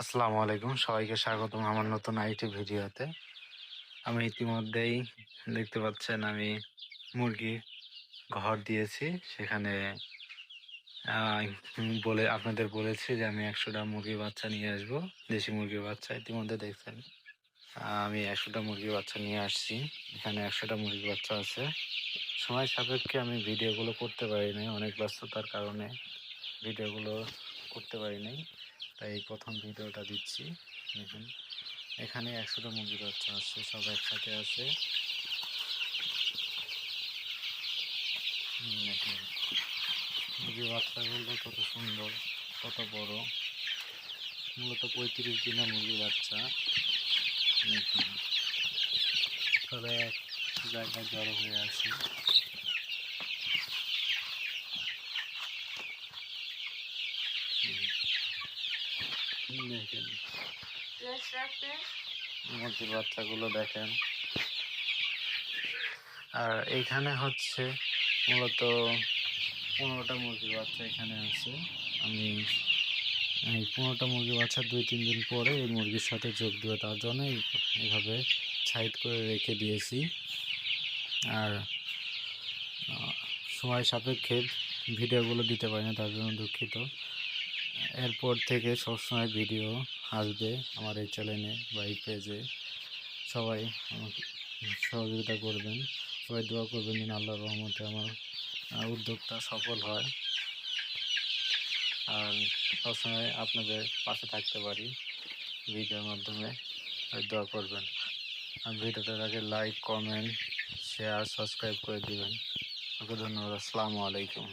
আসসালামু আলাইকুম। সবাইকে স্বাগতম আমার নতুন আইটি ভিডিওতে। আমি ইতিমধ্যেই দেখতে পাচ্ছেন আমি মুরগি ঘর দিয়েছি। সেখানে বলে, আপনাদের বলেছি যে আমি একশোটা মুরগির বাচ্চা নিয়ে আসব, দেশি মুরগির বাচ্চা। ইতিমধ্যে দেখছেন আমি একশোটা মুরগির বাচ্চা নিয়ে আসছি। এখানে একশোটা মুরগির বাচ্চা আছে। সময় সাপেক্ষে আমি ভিডিওগুলো করতে পারি পারিনি অনেক ব্যস্ততার কারণে ভিডিওগুলো করতে পারি পারিনি তাই এই প্রথম ভিডিওটা দিচ্ছি। দেখুন, এখানে একশোটা মুরগি বাচ্চা আছে, সব একসাথে আছে। মুরগির বাচ্চাগুলো কত সুন্দর, কত বড়। মূলত পঁয়ত্রিশ দিনের মুরগি বাচ্চা। তবে এক জায়গায় জড়ো হয়ে আছে। দেখেন। মুরগির বাচ্চাগুলো দেখেন। আর এইখানে হচ্ছে মূলত পনেরোটা মুরগির বাচ্চা এখানে আছে। আমি এই পনেরোটা মুরগির বাচ্চা দুই তিন দিন পরে এই মুরগির সাথে যোগ দেবে তার জন্য এই- এইভাবে সাইড করে রেখে দিয়েছি। আর সময় সাপেক্ষে ভিডিওগুলো দিতে পারি না তার জন্য দুঃখিত। এরপর থেকে সবসময় ভিডিও আসবে আমার এই চ্যানেলে বা এই পেজে সবাই আমাকে সহযোগিতা করবেন, সবাই দোয়া করবেন যেন আল্লাহর রহমতে আমার উদ্যোগটা সফল হয়। আর সবসময় আপনাদের পাশে থাকতে পারি ভিডিওর মাধ্যমে দোয়া করবেন। আর ভিডিওটার আগে লাইক কমেন্ট শেয়ার সাবস্ক্রাইব করে দিবেন। ওকে ধন্যবাদ, আসসালামু আলাইকুম।